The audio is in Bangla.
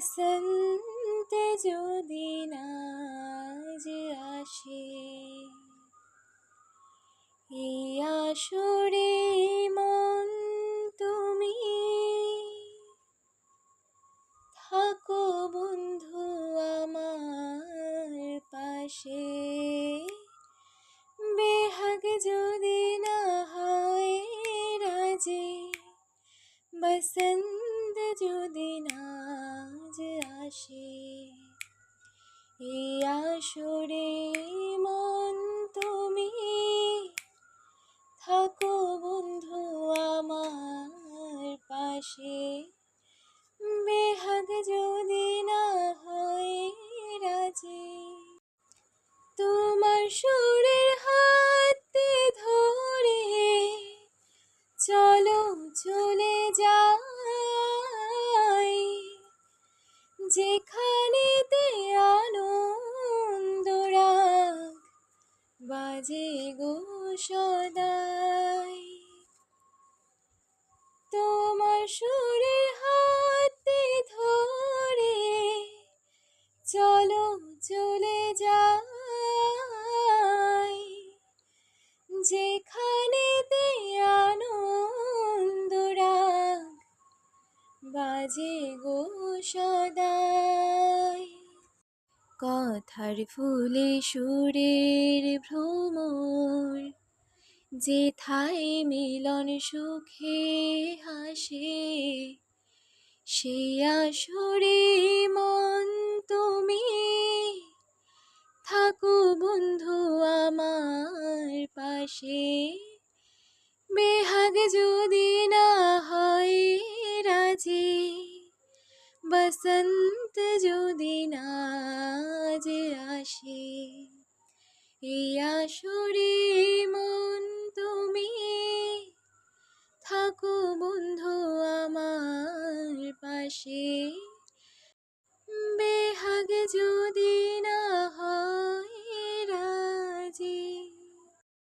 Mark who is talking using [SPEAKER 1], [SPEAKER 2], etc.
[SPEAKER 1] বসন্তে যদি নাজ আসে এই আসরে মন তুমি থাকো বন্ধু আমার পাশে। বেহাগ যদি না হয় রাজে, বসন্ত যদি না আসে। এই আসরে মন তুমি থাকো বন্ধু আমার পাশে। বেহাগ যদি না হয় রাজি, তোমার সুরের হাতে ধরে চলো চলে যাই। যেখানেতে আনন্দ রাগ বাজে গো সদাই। তোমার সুরের হাতে ধরে চলো, চলে যাই। যেখানেতে আনন্দ রাগ বাজে গো কথার ফুলে সুরের ভ্রমর যেথায় মিলন সুখে হাসে, সে আসরে মন তুমি। থাকো বন্ধু আমার পাশে, বেহাগ যদি না হয় রাজি, বসন্ত যদি নাজ আসে। এই মন তুমি থাকো বন্ধু আমার পাশে।